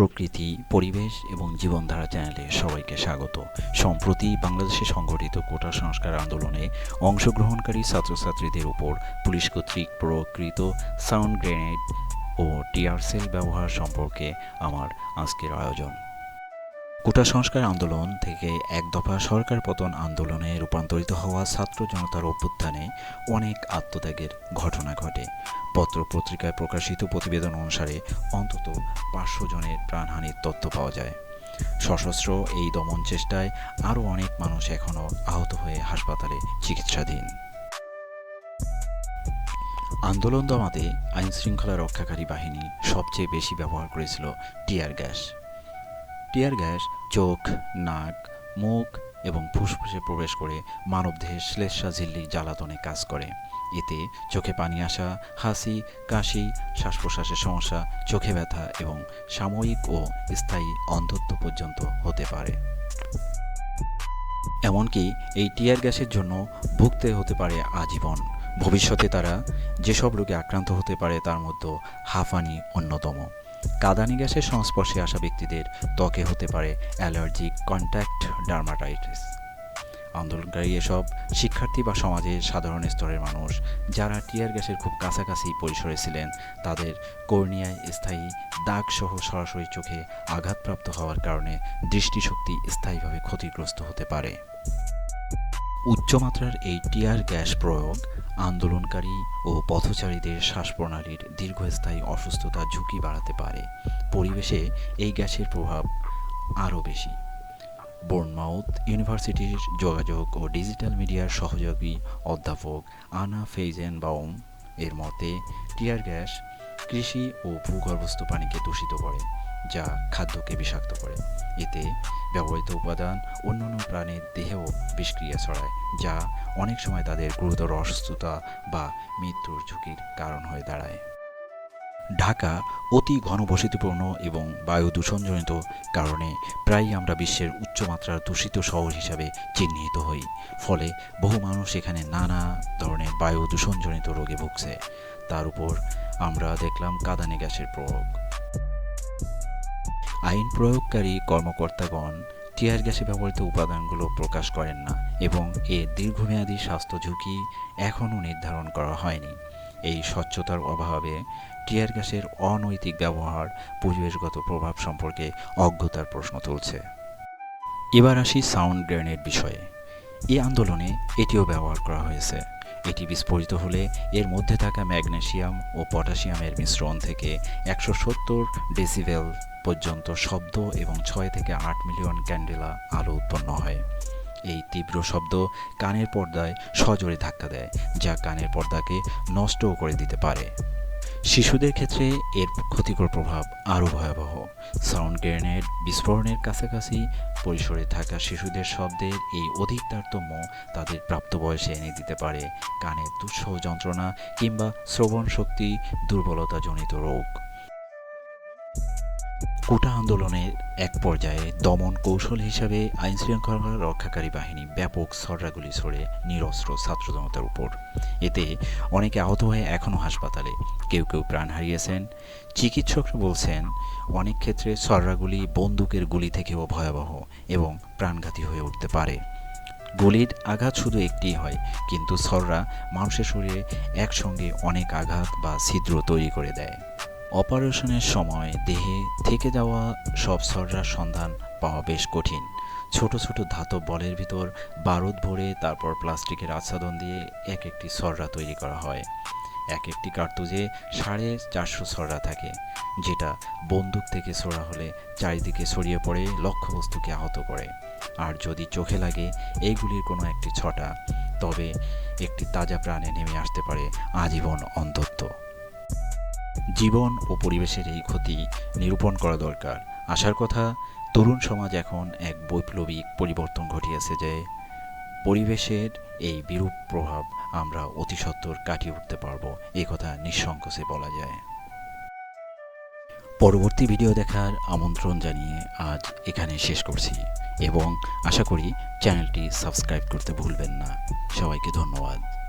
প্রকৃতি, পরিবেশ এবং জীবনধারা চ্যানেলে সবাইকে স্বাগত। সম্প্রতি বাংলাদেশে সংগঠিত কোটা সংস্কার আন্দোলনে অংশগ্রহণকারী ছাত্রছাত্রীদের উপর পুলিশ কর্তৃক প্রকৃত সাউন্ড গ্রেনেড ও টিআরসেল ব্যবহার সম্পর্কে আমার আজকের আয়োজন। কোটা সংস্কার আন্দোলন থেকে এক দফা সরকার পতন আন্দোলনে রূপান্তরিত হওয়া ছাত্র জনতার অভ্যুত্থানে অনেক আত্মত্যাগের ঘটনা ঘটে। পত্র পত্রিকায় প্রকাশিত প্রতিবেদন অনুসারে অন্তত পাঁচশো জনের প্রাণহানির তথ্য পাওয়া যায়। সশস্ত্র এই দমন চেষ্টায় আরও অনেক মানুষ এখনও আহত হয়ে হাসপাতালে চিকিৎসাধীন। আন্দোলন দমাতে আইনশৃঙ্খলা রক্ষাকারী বাহিনী সবচেয়ে বেশি ব্যবহার করেছিল টিয়ার গ্যাস। টিয়ার গ্যাস চোখ, নাক, মুখ এবং ফুসফুসে প্রবেশ করে মানবদেহের শ্লেষা ঝিল্লি জ্বালাতনে কাজ করে। এতে চোখে পানি আসা, হাসি, কাশি শ্বাস প্রশ্বাসের সমস্যা, চোখে ব্যথা এবং সাময়িক ও স্থায়ী অন্ধত্ব পর্যন্ত হতে পারে। এমনকি এই টিয়ার গ্যাসের জন্য ভুগতে হতে পারে আজীবন। ভবিষ্যতে তারা যেসব রোগে আক্রান্ত হতে পারে তার মধ্যে হাঁফানি অন্যতম। কাদানি গ্যাসের সংস্পর্শে আসা ব্যক্তিদের ত্বকে হতে পারে অ্যালার্জিক কন্ট্যাক্ট ডার্মাটাইটিস। আন্দোলনকারী এসব শিক্ষার্থী বা সমাজের সাধারণ স্তরের মানুষ যারা টিয়ার গ্যাসের খুব কাছাকাছি পরিসরে ছিলেন, তাদের কর্নিয়ায় স্থায়ী দাগ সহ সরাসরি চোখে আঘাতপ্রাপ্ত হওয়ার কারণে দৃষ্টিশক্তি স্থায়ীভাবে ক্ষতিগ্রস্ত হতে পারে। উচ্চমাত্রার এই টিয়ার গ্যাস প্রয়োগ আন্দোলনকারী ও পথচারীদের শ্বাসপ্রণালীর দীর্ঘস্থায়ী অসুস্থতার ঝুঁকি বাড়াতে পারে। পরিবেশে এই গ্যাসের প্রভাব আরও বেশি। বোর্নমাউথ ইউনিভার্সিটির যোগাযোগ ও ডিজিটাল মিডিয়ার সহযোগী অধ্যাপক আনা ফেইজেন বাউম এর মতে, টিয়ার গ্যাস কৃষি ও ভূগর্ভস্থ পানিকে দূষিত করে। যা খাদ্যকে বিষাক্ত করে। এতে ব্যবহৃত উপাদান অন্যান্য প্রাণীর দেহেও বিষক্রিয়া ছড়ায়, যা অনেক সময় তাদের গুরুতর অসুস্থতা বা মৃত্যুর ঝুঁকির কারণ হয়ে দাঁড়ায়। ঢাকা অতি ঘনবসতিপূর্ণ এবং বায়ু দূষণজনিত কারণে প্রায়ই আমরা বিশ্বের উচ্চমাত্রার দূষিত শহর হিসাবে চিহ্নিত হই, ফলে বহু মানুষ এখানে নানা ধরনের বায়ু দূষণজনিত রোগে ভুগছে। তার উপর আমরা দেখলাম কাদানে গ্যাসের প্রয়োগ। আইন প্রয়োগকারী কর্মকর্তাগণ টিয়ার গ্যাসে ব্যবহৃত উপাদানগুলো প্রকাশ করেন না এবং এর দীর্ঘমেয়াদী স্বাস্থ্য ঝুঁকি এখনও নির্ধারণ করা হয়নি। এই স্বচ্ছতার অভাবে টিয়ার গ্যাসের অনৈতিক ব্যবহার পরিবেশগত প্রভাব সম্পর্কে অজ্ঞতার প্রশ্ন তুলছে। এবার আসি সাউন্ড গ্রেনেড বিষয়ে। এই আন্দোলনে এটিও ব্যবহার করা হয়েছে। এটি বিস্ফোরিত হলে এর মধ্যে থাকা ম্যাগনেশিয়াম ও পটাশিয়ামের মিশ্রণ থেকে একশো সত্তর ডেসিভেল পর্যন্ত শব্দ এবং ছয় থেকে আট মিলিয়ন ক্যান্ডেলা আলো উৎপন্ন হয়। এই তীব্র শব্দ কানের পর্দায় সজোরে ধাক্কা দেয়, যা কানের পর্দাকে নষ্টও করে দিতে পারে। শিশুদের ক্ষেত্রে এর ক্ষতিকর প্রভাব আরও ভয়াবহ। সাউন্ড গ্রেনেড বিস্ফোরণের কাছাকাছি পরিসরে থাকা শিশুদের শব্দের এই অধিক তারতম্য তাদের প্রাপ্তবয়সে এনে দিতে পারে। কানের দুঃসহ যন্ত্রণা কিংবা শ্রবণ শক্তি দুর্বলতাজনিত রোগ। কোটা আন্দোলনের এক পর্যায়ে দমন কৌশল হিসাবে আইন আইনশৃঙ্খলা রক্ষাকারী বাহিনী ব্যাপক সররাগুলি ছড়ে নিরস্ত্র ছাত্র জনতার উপর। এতে অনেকে আহত হয়ে এখনও হাসপাতালে। কেউ কেউ প্রাণ হারিয়েছেন। চিকিৎসকরা বলছেন, অনেক ক্ষেত্রে সররাগুলি বন্দুকের গুলি থেকেও ভয়াবহ এবং প্রাণঘাতী হয়ে উঠতে পারে। গুলির আঘাত শুধু একটিই হয়, কিন্তু সররা মানুষের শরীরে একসঙ্গে অনেক আঘাত বা ছিদ্র তৈরি করে দেয়। অপারেশনের সময় দেহে থেকে যাওয়া সব সররার সন্ধান পাওয়া বেশ কঠিন। ছোট ছোট ধাতব বলের ভিতর বারুদ ভরে তারপর প্লাস্টিকের আচ্ছাদন দিয়ে এক একটি সররা তৈরি করা হয়। এক একটি কার্তুজে সাড়ে চারশো সররা থাকে, যেটা বন্দুক থেকে ছোড়া হলে চারিদিকে ছড়িয়ে পড়ে, লক্ষ্যবস্তুকে আহত করে। আর যদি চোখে লাগে এইগুলির কোনো একটি ছটা, তবে একটি তাজা প্রাণে নেমে আসতে পারে আজীবন অন্ধত্ব। জীবন ও পরিবেশের এই ক্ষতি নিরূপণ করা দরকার। আসার কথা, তরুণ সমাজ এখন এক বৈপ্লবিক পরিবর্তন ঘটিয়েছে যে, পরিবেশের এই বিরূপ প্রভাব আমরা অতি সত্বর কাটিয়ে উঠতে পারব এই কথা নিঃসংকোচে বলা যায়। পরবর্তী ভিডিও দেখার আমন্ত্রণ জানিয়ে আজ এখানে শেষ করছি এবং আশা করি চ্যানেলটি সাবস্ক্রাইব করতে ভুলবেন না। সবাইকে ধন্যবাদ।